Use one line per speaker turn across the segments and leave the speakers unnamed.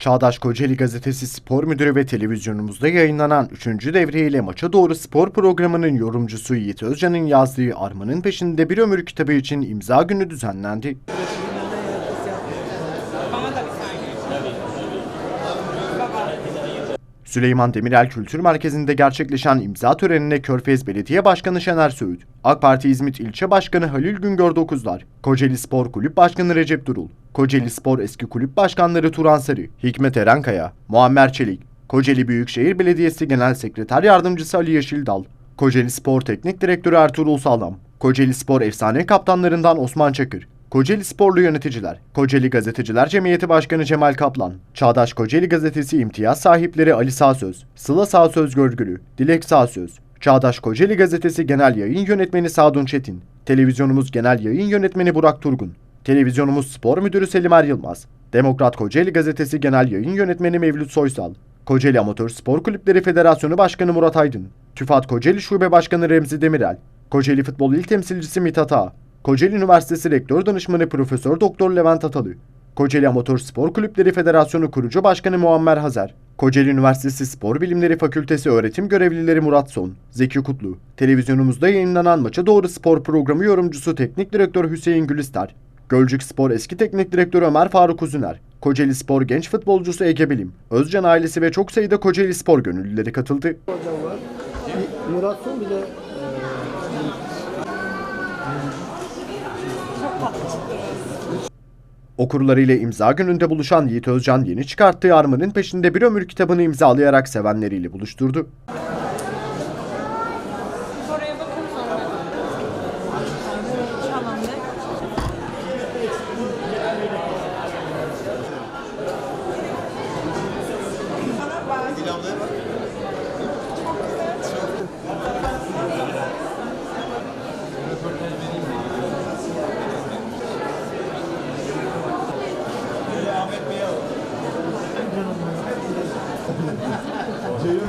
Çağdaş Kocaeli Gazetesi spor müdürü ve televizyonumuzda yayınlanan 3. devreyle maça doğru spor programının yorumcusu Yiğit Özcan'ın yazdığı Armanın Peşinde Bir Ömür kitabı için imza günü düzenlendi. Süleyman Demirel Kültür Merkezi'nde gerçekleşen imza törenine Körfez Belediye Başkanı Şener Söğüt, AK Parti İzmit İlçe Başkanı Halil Güngör Dokuzlar, Kocaeli Spor Kulüp Başkanı Recep Durul, Kocaeli Spor Eski Kulüp Başkanları Turan Sarı, Hikmet Erenkaya, Muammer Çelik, Kocaeli Büyükşehir Belediyesi Genel Sekreter Yardımcısı Ali Yeşildal, Kocaeli Spor Teknik Direktörü Ertuğrul Sağlam, Kocaeli Spor efsane kaptanlarından Osman Çakır, Kocaeli Sporlu Yöneticiler, Kocaeli Gazeteciler Cemiyeti Başkanı Cemal Kaplan, Çağdaş Kocaeli Gazetesi imtiyaz sahipleri Ali Sağsöz, Sıla Sağsöz Görgülü, Dilek Sağsöz, Çağdaş Kocaeli Gazetesi Genel Yayın Yönetmeni Sadun Çetin, Televizyonumuz Genel Yayın Yönetmeni Burak Turgun, Televizyonumuz Spor Müdürü Selim Er Yılmaz, Demokrat Kocaeli Gazetesi Genel Yayın Yönetmeni Mevlüt Soysal, Kocaeli Amatör Spor Kulüpleri Federasyonu Başkanı Murat Aydın, TÜFAD Kocaeli Şube Başkanı Remzi Demirel, Kocaeli Futbol İl Temsilcisi Mithat Ağa, Kocaeli Üniversitesi Rektör Danışmanı Profesör Doktor Levent Atalı, Kocaeli Amatör Spor Kulüpleri Federasyonu Kurucu Başkanı Muammer Hazer, Kocaeli Üniversitesi Spor Bilimleri Fakültesi öğretim görevlileri Murat Son, Zeki Kutlu, televizyonumuzda yayınlanan Maça Doğru Spor Programı yorumcusu Teknik Direktör Hüseyin Gülistar, Gölcük Spor eski teknik direktörü Ömer Faruk Uzuner, Kocaeli Spor genç futbolcusu Ege Bilim, Özcan ailesi ve çok sayıda Kocaeli Spor gönüllüleri katıldı.
Murat Son bir de
Okurlarıyla imza gününde buluşan Yiğit Özcan yeni çıkarttığı Armanın Peşinde Bir Ömür kitabını imzalayarak sevenleriyle buluşturdu.
Bir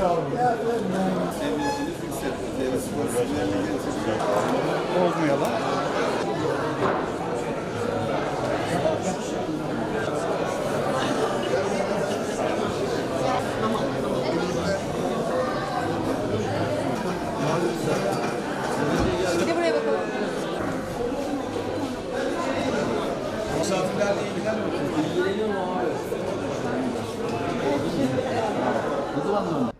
Ne zaman döndün?